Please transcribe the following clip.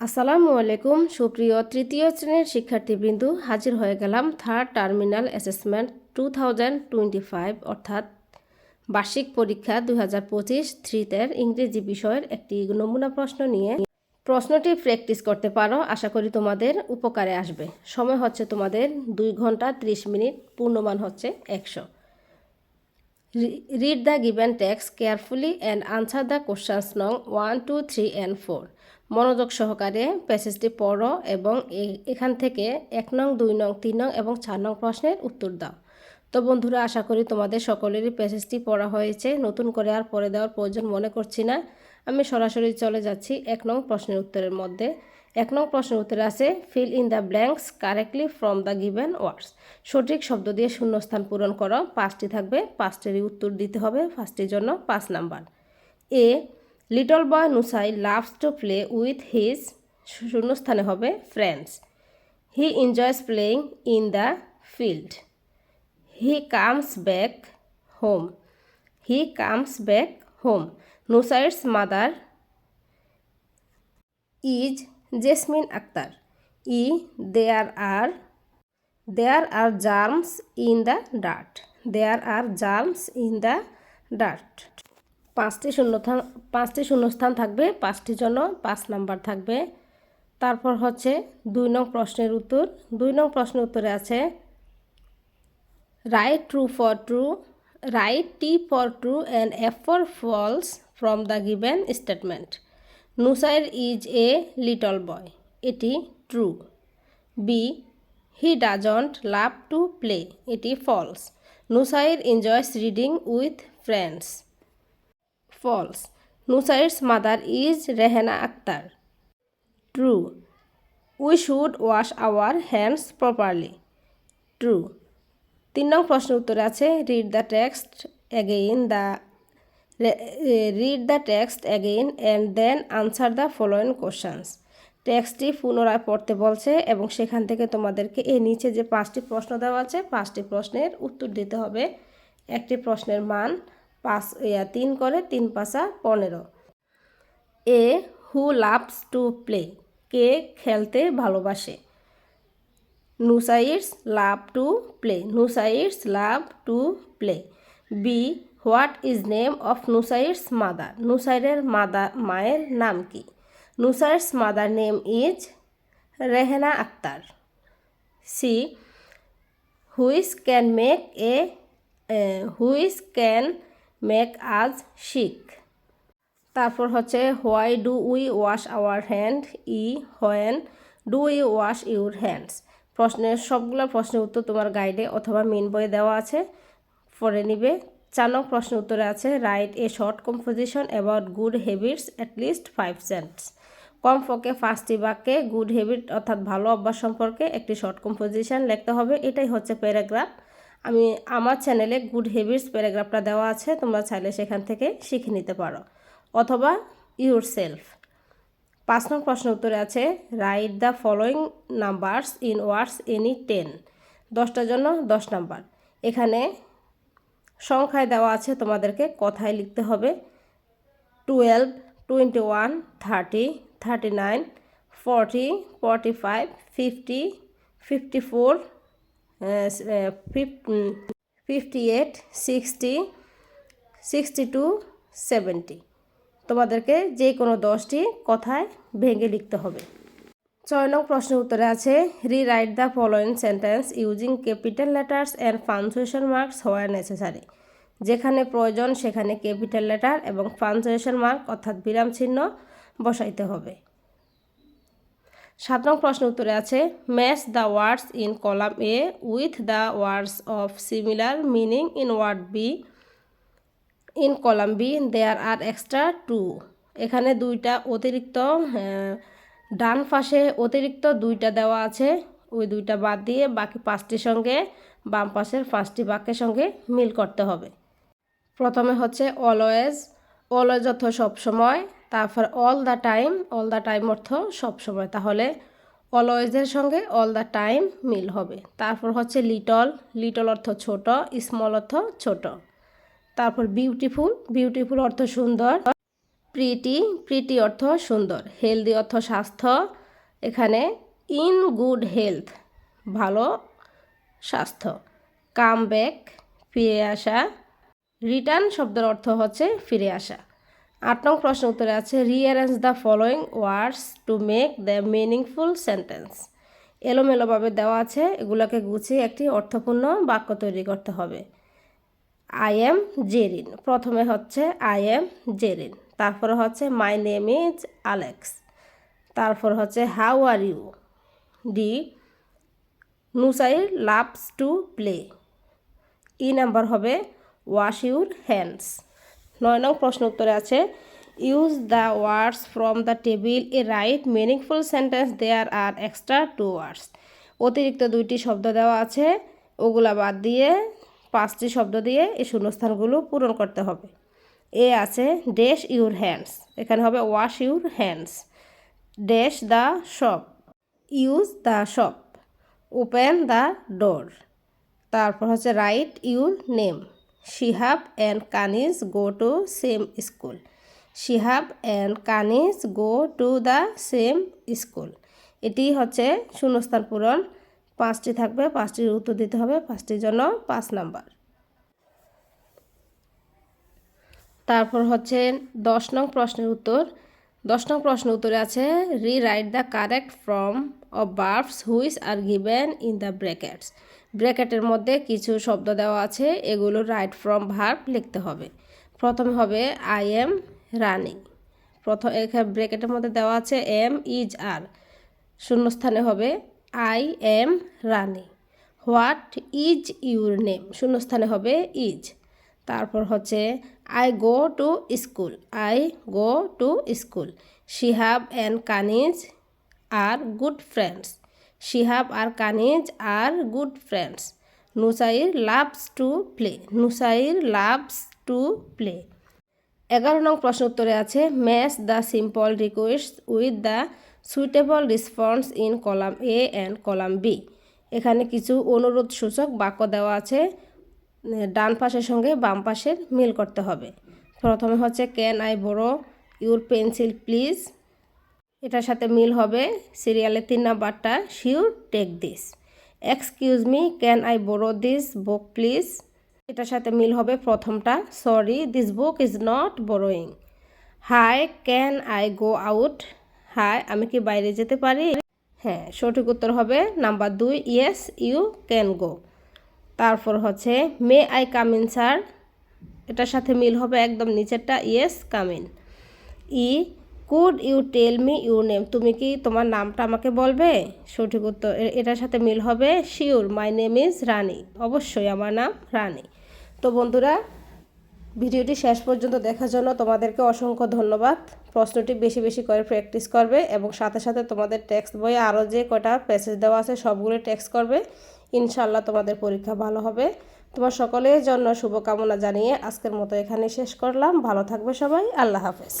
আসসালামু আলাইকুম। সুপ্রিয় তৃতীয় শ্রেণির শিক্ষার্থীবৃন্দ, হাজির হয়ে গেলাম third terminal assessment two thousand twenty five অর্থাৎ বার্ষিক পরীক্ষা দুই হাজার পঁচিশ থ্রিতের ইংরেজি বিষয়ের একটি নমুনা প্রশ্ন নিয়ে প্রশ্নটি প্র্যাকটিস করতে পারো, আশা করি তোমাদের উপকারে আসবে। সময় হচ্ছে তোমাদের দুই ঘণ্টা ত্রিশ মিনিট, পূর্ণমান হচ্ছে একশো। Read the given text carefully and answer the questions নং one two three and four মনোযোগ সহকারে প্যাসেজটি পড়ো এবং এখান থেকে এক নং, দুই নং, তিন নং এবং চার নং প্রশ্নের উত্তর দাও। তো বন্ধুরা, আশা করি তোমাদের সকলেরই প্যাসেজটি পড়া হয়েছে। নতুন করে আর পড়ে দেওয়ার প্রয়োজন মনে করছি না। আমি সরাসরি চলে যাচ্ছি এক নং প্রশ্নের উত্তরের মধ্যে। এক নং প্রশ্নের উত্তরে আছে fill in the blanks correctly from the given words সঠিক শব্দ দিয়ে শূন্যস্থান পূরণ করো। পাঁচটি থাকবে। পাঁচটিরই উত্তর দিতে হবে। ফার্স্টের জন্য পাঁচ number. A little boy Nusai loves to play with his শূন্যস্থানে হবে friends. He enjoys playing in the field. He comes back home. He comes back home. Nusaid's mother is Jasmin Akter. E, there are there are germs in the dirt. There are germs in the dirt. পাঁচটি শূন্যস্থান পাঁচটি শূন্যস্থান থাকবে পাঁচটির জন্য পাঁচ number থাকবে। তারপর হচ্ছে দুই নং প্রশ্নের উত্তর। দুই নং প্রশ্নের উত্তরে আছে write true for true write T for true and F for false from the given statement Nusair is a little boy এটি true B he doesn't love to play এটি false Nusair enjoys reading with friends false. Nusair's mother is Rehena Akter. True. We should wash our hands properly. True. তিন নং প্রশ্নের উত্তরে আছে, read the text again the read the text again and then answer the following questions. টেক্সটটি পুনরায় পড়তে বলছে এবং সেখান থেকে তোমাদেরকে এই নিচে যে পাঁচটি প্রশ্ন দেওয়া আছে, পাঁচটি প্রশ্নের উত্তর দিতে হবে। একটি প্রশ্নের মান পাঁচ তিন করে তিন পাঁচা পনেরো। A who loves to play, কে খেলতে ভালোবাসে? Nusaid's love to play Nusaid's love to play. B, what is name of Nusaid's mother? নুসাইডের mother মায়ের নাম কি? Nusaid's mother name is Rehena Akter. C, who's can make a, who's can make আজ শিখ। তারপর হচ্ছে, why do we wash our hand? E when do we wash your hands? প্রশ্নের সবগুলো প্রশ্নের উত্তর তোমার গাইডে অথবা মেন বইয়ে দেওয়া আছে, পড়ে নিবে। চার প্রশ্নের উত্তরে আছে, write a short composition about good habits, at least five sentence কম কমপক্ষে পাঁচটি বাক্যে গুড হ্যাবিট অর্থাৎ ভালো অভ্যাস সম্পর্কে একটি শর্ট কম্পোজিশন লিখতে হবে, এটাই হচ্ছে প্যারাগ্রাফ। আমি আমার চ্যানেলে গুড হ্যাবিটস প্যারাগ্রাফটা দেওয়া আছে, তোমরা চাইলে সেখান থেকে শিখে নিতে পারো। অথবা ইউর সেলফ পাঁচ নং প্রশ্ন উত্তরে আছে write the following numbers in words any ten দশটার জন্য দশ নাম্বার। এখানে সংখ্যায় দেওয়া আছে, তোমাদেরকে কথায় লিখতে হবে। Twelve twenty one thirty thirty nine forty forty five fifty fifty four fifty eight sixty sixty two seventy তোমাদেরকে যে কোনো দশটি কথায় ভেঙে লিখতে হবে। ছয় নং প্রশ্নের উত্তরে আছে rewrite the following sentence using capital letters and punctuation marks where necessary যেখানে প্রয়োজন, সেখানে ক্যাপিটাল লেটার এবং পাঞ্চুয়েশন মার্ক অর্থাৎ বিরাম চিহ্ন বসাইতে হবে। সাত নং প্রশ্নের উত্তরে আছে match the words in column A with the words of similar meaning in word B in column B there are extra two এখানে দুইটা অতিরিক্ত ডান পাশে অতিরিক্ত দুইটা দেওয়া আছে, ওই দুইটা বাদ দিয়ে বাকি পাঁচটির সঙ্গে বাম পাশের পাঁচটি বাক্যের সঙ্গে মিল করতে হবে। প্রথমে হচ্ছে অলওয়েজ অলওয়েজ অর্থ সবসময় তারপর all the time all the time অর্থ সবসময় তাহলে অলওয়েজের সঙ্গে অল দ্য টাইম মিল হবে। তারপর হচ্ছে লিটল লিটল অর্থ ছোট স্মল অর্থ ছোট। তারপর বিউটিফুল বিউটিফুল অর্থ সুন্দর প্রিটি প্রিটি অর্থ সুন্দর। হেলদি অর্থ স্বাস্থ্য। এখানে ইন গুড হেলথ ভালো স্বাস্থ্য। কাম ব্যাক ফিরে আসা। রিটার্ন শব্দের অর্থ হচ্ছে ফিরে আসা। আট নং প্রশ্ন উত্তরে আছে rearrange the following words to make the meaningful sentence এলোমেলোভাবে দেওয়া আছে, এগুলোকে গুছিয়ে একটি অর্থপূর্ণ বাক্য তৈরি করতে হবে। আই এম জেরিন প্রথমে হচ্ছে আই এম জেরিন তারপরে হচ্ছে মাই নেম ইজ আলেক্স তারপর হচ্ছে how are you D Nusair loves to play E number হবে ওয়াশ ইউর হ্যান্ডস নয় নং প্রশ্ন উত্তরে আছে use the words from the table A write meaningful sentence there are extra two words অতিরিক্ত দুইটি শব্দ দেওয়া আছে, ওগুলা বাদ দিয়ে পাঁচটি শব্দ দিয়ে এই শূন্যস্থানগুলো পূরণ করতে হবে। এ আছে ড্যাশ ইউর হ্যান্ডস এখানে হবে wash your hands dash the shop use the shop open the door তারপর হচ্ছে write your name Shihab and Kaniz go to same school Shihab and Kaniz go to the same school এটি হচ্ছে শূন্যস্থান পূরণ। পাঁচটি থাকবে, পাঁচটির উত্তর দিতে হবে, পাঁচটির জন্য পাঁচ নাম্বার। তারপর হচ্ছে দশ নং প্রশ্নের উত্তর। দশ নং প্রশ্ন উত্তরে আছে rewrite the correct from of verbs which are given in the brackets ব্র্যাকেটের মধ্যে কিছু শব্দ দেওয়া আছে, এগুলো রাইট ফ্রম ভার্ব লিখতে হবে। প্রথমে হবে আই এম রানিং প্রথম, এখানে ব্র্যাকেটের মধ্যে দেওয়া আছে এম ইজ আর শূন্যস্থানে হবে I am Rani what is your name শূন্যস্থানে হবে ইজ তারপর হচ্ছে I go to school I go to school Shihab and Kaniz are good friends Shihab R Kaniz are good friends. Nusair loves to play, Nusair loves to play. এগারো নং প্রশ্ন উত্তরে আছে, match the simple request with the suitable response in column A and column B. এখানে কিছু অনুরোধ সূচক বাক্য দেওয়া আছে, ডান পাশের সঙ্গে বাম পাশের মিল করতে হবে। প্রথমে হচ্ছে, can I borrow your pencil please? এটার সাথে মিল হবে সিরিয়ালের তিন নাম্বারটা sure take this. Excuse me, can I borrow this book please? এটার সাথে মিল হবে প্রথমটা, sorry, this book is not borrowing. Hi, can I go out? Hi, আমি কি বাইরে যেতে পারি? হ্যাঁ সঠিক উত্তর হবে নাম্বার দুই, ইয়েস, ইউ ক্যান গো। তারপর হচ্ছে, may I come in, sir? এটার সাথে মিল হবে একদম নিচেরটা, yes, come in. E could you tell me you name তুমি কি তোমার নামটা আমাকে বলবে? সঠিক উত্তর এটার সাথে মিল হবে sure my name is Rani অবশ্যই আমার নাম রানী তো বন্ধুরা, ভিডিওটি শেষ পর্যন্ত দেখার জন্য তোমাদেরকে অসংখ্য ধন্যবাদ। প্রশ্নটি বেশি বেশি করে প্র্যাকটিস করবে এবং সাথে সাথে তোমাদের টেক্সট বইয়ে আরও যে কটা প্যাসেজ দেওয়া আছে সবগুলো টেক্সট করবে। ইনশাল্লাহ তোমাদের পরীক্ষা ভালো হবে। তোমার সকলের জন্য শুভকামনা জানিয়ে আজকের মতো এখানে শেষ করলাম। ভালো থাকবে সবাই। আল্লাহ হাফেজ।